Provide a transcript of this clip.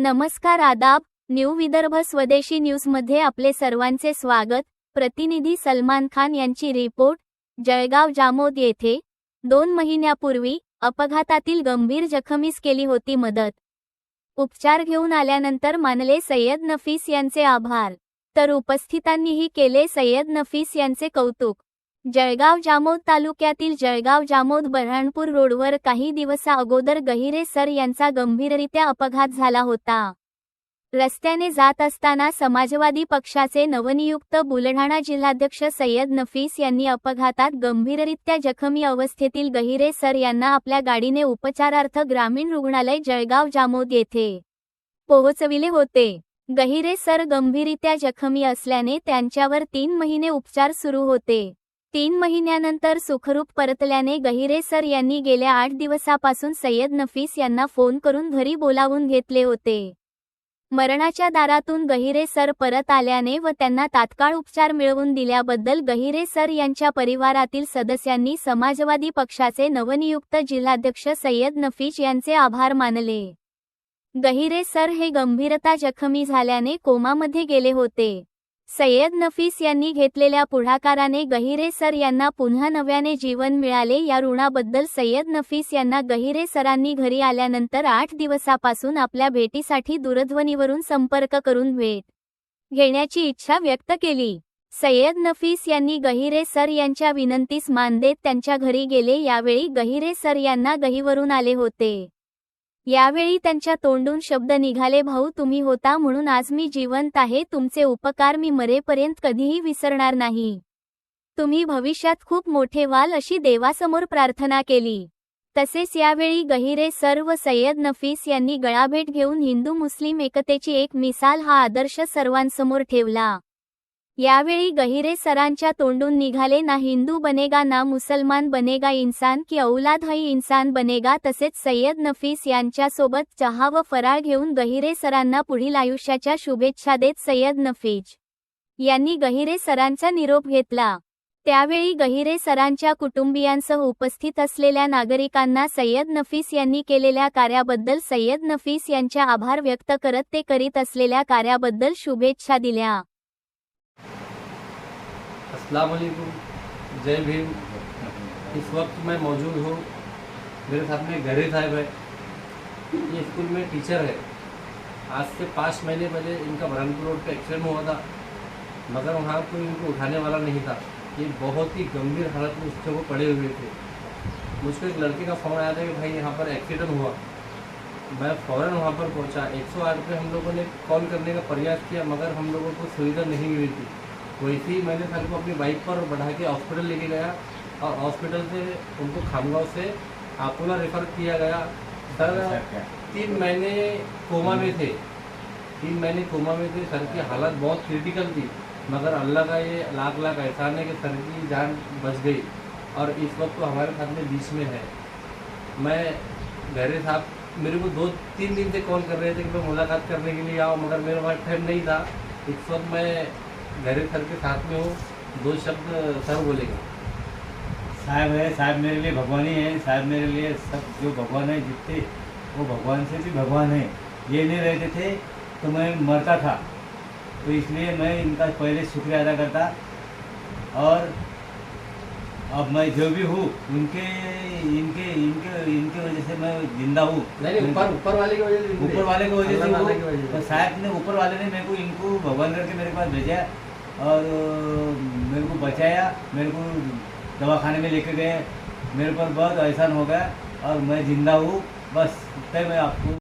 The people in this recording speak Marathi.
नमस्कार आदाब न्यू विदर्भ स्वदेशी न्यूजमध्ये आपले सर्वांचे स्वागत. प्रतिनिधी सलमान खान यांची रिपोर्ट जळगाव जामोद येथे. दोन महिन्यापूर्वी अपघातातील गंभीर जखमीस केली होती मदत. उपचार घेऊन आल्यानंतर मानले सय्यद नफीस यांचे आभार. तर उपस्थितांनीही केले सय्यद नफीस यांचे कौतुक. जळगाव जामोद तालुक्यातील जळगाव जामोद बऱ्हाणपूर रोडवर काही दिवसा अगोदर गहिरे सर यांचा गंभीररित्या अपघात झाला होता. रस्त्याने जात असताना समाजवादी पक्षाचे नवनियुक्त बुलढाणा जिल्हाध्यक्ष सय्यद नफीस यांनी अपघातात गंभीररित्या जखमी अवस्थेतील गहिरे सर यांना आपल्या गाडीने उपचारार्थ ग्रामीण रुग्णालय जळगाव जामोद येथे पोहोचविले होते. गहिरे सर गंभीररित्या जखमी असल्याने त्यांच्यावर तीन महिने उपचार सुरू होते. तीन महिन्यानंतर सुखरूप परतल्याने गहिरे सर यांनी गेल्या आठ दिवसापासून सय्यद नफीस यांना फोन करून घरी बोलावून घेतले होते. मरणाच्या दारातून गहिरे सर परत आल्याने व त्यांना तात्काळ उपचार मिळवून दिल्याबद्दल गहिरे सर यांच्या परिवारातील सदस्यांनी समाजवादी पक्षाचे नवनियुक्त जिल्हाध्यक्ष सय्यद नफीस यांचे आभार मानले. गहिरे सर हे गंभीरता जखमी झाल्याने कोमामध्ये गेले होते. सय्यद नफीस यांनी घेतलेल्या पुढाकाराने गहिरे सर यांना पुन्हा नव्याने जीवन मिळाले. या ऋणाबद्दल सय्यद नफीस यांना गहिरे सरांनी घरी आल्यानंतर आठ दिवसापासून आपल्या भेटीसाठी दूरध्वनीवरून संपर्क करून भेट घेण्याची इच्छा व्यक्त केली. सय्यद नफीस यांनी गहिरे सर यांच्या विनंतीस मान देत त्यांच्या घरी गेले. यावेळी गहिरे सर यांना गहीवरून आले होते. यावेळी त्यांच्या तोंडून शब्द निघाले भाऊ तुम्ही होता म्हणून आज मी जिवंत आहे तुमचे उपकार मी मरेपर्यंत कधीही विसरणार नाही. तुम्ही भविष्यात खूप मोठे व्हाल अशी देवासमोर प्रार्थना केली. तसेच यावेळी गहिरे सर्व सय्यद नफीस यांनी गळाभेट घेऊन हिंदू मुस्लिम एकतेची एक मिसाल हा आदर्श सर्वांसमोर ठेवला. यावेळी गहिरे सरांच्या तोंडून निघाले ना हिंदू बनेगा ना मुसलमान बनेगा इन्सान की औलाद हई इन्सान बनेगा तसेच सय्यद नफीस यांच्यासोबत चहा व फराळ घेऊन गहिरे सरांना पुढील आयुष्याच्या शुभेच्छा देत सय्यद नफीज यांनी गहिरे सरांचा निरोप घेतला. त्यावेळी गहिरे सरांच्या कुटुंबियांसह उपस्थित असलेल्या नागरिकांना सय्यद नफीस यांनी केलेल्या कार्याबद्दल सय्यद नफीस यांच्या आभार व्यक्त करत ते करीत असलेल्या कार्याबद्दल शुभेच्छा दिल्या. अस्सलाम वालेकुम जय भीम। इस वक्त मैं मौजूद हूँ, मेरे साथ में गहरे साहब है। ये स्कूल में टीचर है। आज से पाँच महीने पहले इनका बरहमपुर रोड पे एक्सीडेंट हुआ था, मगर वहाँ कोई इनको उठाने वाला नहीं था। ये बहुत ही गंभीर हालत में उसके वो पड़े हुए थे। मुझको एक लड़के का फ़ोन आया था कि भाई यहाँ पर एक्सीडेंट हुआ। मैं फ़ौरन वहाँ पर पहुँचा। 108 पे हम लोगों ने कॉल करने का प्रयास किया, मगर हम लोगों को सुविधा नहीं मिली थी। वैसे ही मैंने सर को अपनी बाइक पर बढ़ा के हॉस्पिटल लेके गया और हॉस्पिटल से उनको खामगांव से अकोला रेफर किया गया। सर तीन महीने कोमा में थे। तीन महीने कोमा में थे। सर की हालत बहुत क्रिटिकल थी मगर अल्लाह का ये लाख लाख एहसान है कि सर की जान बच गई और इस वक्त तो हमारे साथ में बीच में है। मैं गहरे साहब मेरे को दो तीन दिन से कॉल कर रहे थे कि मैं मुलाकात करने के लिए आऊँ मगर मेरे पास टाइम नहीं था। इस वक्त मैं गहरे सर के साथ में हूँ दो शब्द सर बोलेगा। साहब है साहब मेरे लिए भगवान ही है साहब मेरे लिए सब जो भगवान है जितने वो भगवान से भी भगवान है। ये नहीं रहते थे तो मैं मरता था। तो इसलिए मैं इनका पहले शुक्रिया अदा करता। और अब मैं जो भी हूँ उनके इनके इनके इनके वजह से मैं ज़िंदा हूँ। ऊपर ऊपर वाले की वजह से ऊपर वाले की वजह से तो से। साहब ने ऊपर वाले ने मेरे को इनको भगवान करके मेरे पास भेजा। और मेरे को बचाया मेरे को दवाखाने में लेके गए मेरे पर बहुत एहसान हो गया और मैं जिंदा हूँ बस इतना मैं आपको